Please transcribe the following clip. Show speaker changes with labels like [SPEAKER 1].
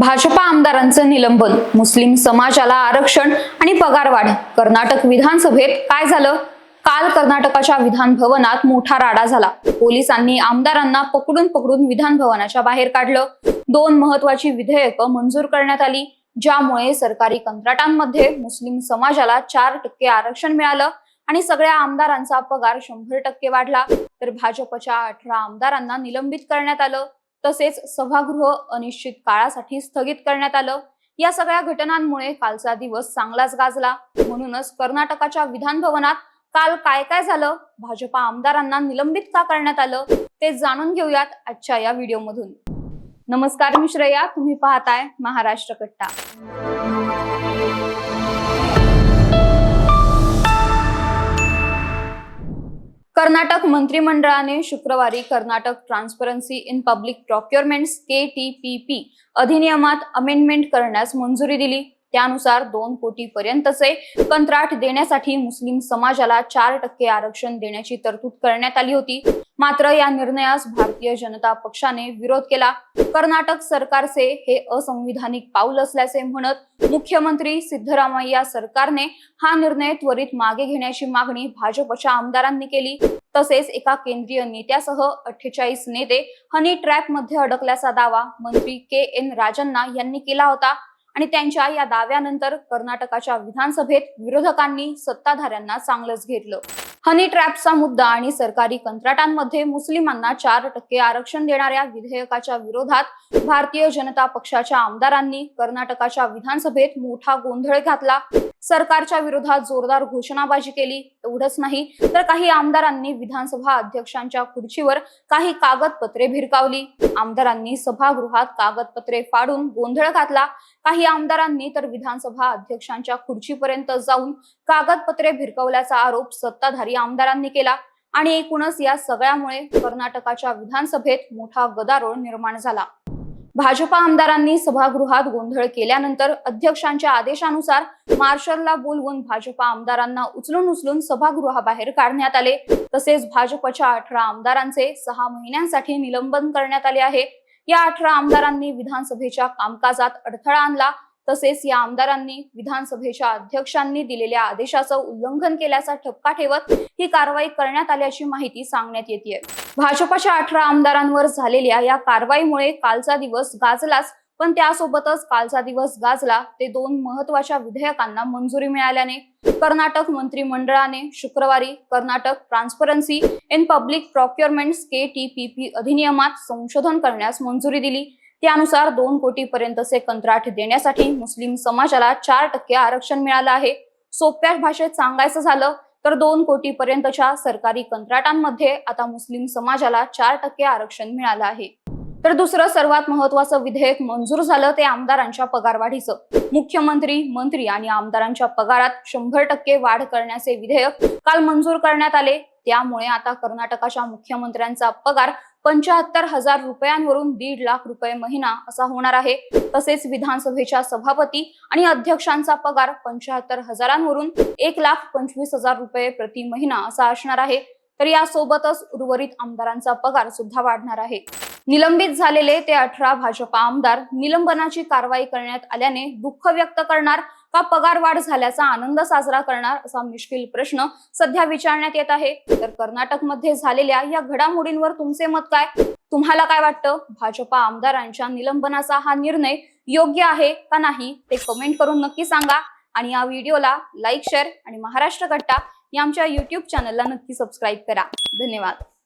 [SPEAKER 1] भाजपा आमदारांचं निलंबन मुस्लिम समाजाला आरक्षण आणि पगारवाढ. कर्नाटक विधानसभेत काय झालं? काल कर्नाटकाच्या विधान भवनात मोठा राडा झाला. पोलिसांनी आमदारांना पकडून पकडून विधान भवनाच्या बाहेर काढलं. दोन महत्वाची विधेयकं मंजूर करण्यात आली ज्यामुळे सरकारी कंत्राटांमध्ये मुस्लिम समाजाला चार टक्के आरक्षण मिळालं आणि सगळ्या आमदारांचा पगार शंभर टक्के वाढला. तर भाजपच्या अठरा आमदारांना निलंबित करण्यात आलं. तसेच सभागृह अनिश्चित काळासाठी स्थगित करण्यात आलं. या सगळ्या घटनांमुळे कालचा दिवस चांगलाच गाजला. म्हणूनच कर्नाटकाच्या विधान भवनात काल काय काय झालं भाजपा आमदारांना निलंबित का करण्यात आलं ते जाणून घेऊयात आजच्या या व्हिडिओमधून. नमस्कार मिश्रया तुम्ही पाहताय महाराष्ट्र कट्टा. कर्नाटक मंत्रिमंडळाने शुक्रवारी Karnataka transparency in public procurements K T P P अधिनियमात अमेंडमेंट करण्यास मंजुरी दिली. त्यानुसार दोन कोटी पर्यंतचे कंत्राट देण्यासाठी मुस्लिम समाजाला चार टक्के आरक्षण देण्याची तरतूद करण्यात आली होती. मात्र या निर्णयास भारतीय जनता पक्षाने विरोध केला. कर्नाटक सरकारचे हे असंविधानिक पाऊल असल्याचे म्हणत मुख्यमंत्री सिद्धरामय्या सरकारने हा निर्णय त्वरित मागे घेण्याची मागणी भाजपच्या आमदारांनी केली. तसेच एका केंद्रीय नेत्यासह अठ्ठेचाळीस नेते हनी ट्रॅपमध्ये अडकल्याचा दावा मंत्री के एन राजन्ना यांनी केला होता. आणि त्यांच्या या दाव्यानंतर कर्नाटकाच्या विधानसभेत विरोधकांनी सत्ताधाऱ्यांना चांगलंच घेतलं. हनी ट्रॅपचा मुद्दा आणि सरकारी कंत्राटांमध्ये मुस्लिमांना चार टक्के आरक्षण देणाऱ्या विधेयकाच्या विरोधात भारतीय जनता पक्षाच्या आमदारांनी कर्नाटकाच्या विधानसभेत मोठा गोंधळ घातला. सरकारच्या विरोधात जोरदार घोषणाबाजी केली. एवढंच नाही तर काही आमदारांनी विधानसभा अध्यक्षांच्या खुर्चीवर काही कागदपत्रे भिरकावली. आमदारांनी सभागृहात कागदपत्रे फाडून गोंधळ घातला. काही आमदारांनी तर विधानसभा अध्यक्षांच्या खुर्चीपर्यंत जाऊन कागदपत्रे भिरकवल्याचा आरोप सत्ताधारी आमदारांनी केला आणि एकूणच या सगळ्यामुळे कर्नाटकाच्या विधानसभेत मोठा गदारोळ निर्माण झाला. भाजपा आमदारांनी सभागृहात गोंधळ केल्यानंतर अध्यक्षांच्या आदेशानुसार मार्शलला बोलवून भाजपा आमदारांना उचलून उचलून सभागृहाबाहेर काढण्यात आले. तसेच भाजपच्या अठरा आमदारांचे सहा महिन्यांसाठी निलंबन करण्यात आले आहे. या अठरा आमदारांनी विधानसभेच्या कामकाजात अडथळा आणला. तसेच या आमदारांनी विधानसभेच्या अध्यक्षांनी दिलेल्या आदेशाचं उल्लंघन केल्याचा ठपका ठेवत ही कारवाई करण्यात आल्याची माहिती सांगण्यात येते भाजपच्या अठरा आमदारांवर झालेल्या या कारवाईमुळे कालचा दिवस गाजलाच पण त्यासोबतच कालचा दिवस गाजला ते दोन महत्त्वाच्या विधेयकांना मंजुरी मिळाल्याने कर्नाटक मंत्रिमंडळाने शुक्रवारी Karnataka transparency in public procurement K T P P अधिनियमात संशोधन करण्यास मंजुरी दिली. त्यानुसार दोन कोटी पर्यंतचे कंत्राट देण्यासाठी मुस्लिम समाजाला चार टक्के आरक्षण मिळालं आहे. सोप्या भाषेत सांगायचं झालं तर दोन कोटी पर्यंतच्या सरकारी कंत्राटांमध्ये आता मुस्लिम समाजाला चार टक्के आरक्षण मिळालं आहे. तर दुसरं सर्वात महत्वाचं विधेयक मंजूर झालं ते आमदारांच्या पगारवाढीचं. मुख्यमंत्री मंत्री आणि आमदारांच्या पगारात शंभर टक्के वाढ करण्याचे विधेयक काल मंजूर करण्यात आले. त्यामुळे आता कर्नाटकाच्या मुख्यमंत्र्यांचा पगार पंचाहत्तर हजार रुपयांवरून दीड लाख रुपये महिना असा होणार आहे. तसेच विधानसभेच्या सभापती आणि अध्यक्षांचा पगार पंचाहत्तर हजारांवरून एक लाख पंचवीस हजार रुपये प्रति महिना असा असणार आहे. तर यासोबतच उर्वरित आमदारांचा पगार सुद्धा वाढणार आहे. निलंबित झालेले ते अठरा भाजपा आमदार निलंबनाची कारवाई करण्यात आल्याने दुःख व्यक्त करणार का पगार वाढ झाल्याचा आनंद साजरा करणार असा मुश्किल प्रश्न सध्या विचारण्यात येत आहे. तर कर्नाटकमध्ये झालेल्या या घडामोडींवर तुमचे मत काय? तुम्हाला काय वाटतं? भाजपा आमदारांच्या निलंबनाचा हा निर्णय योग्य आहे का नाही ते कमेंट करून नक्की सांगा. आणि या व्हिडिओला लाईक शेअर आणि महाराष्ट्र कट्टा या आमच्या युट्यूब चॅनलला नक्की सबस्क्राईब करा. धन्यवाद.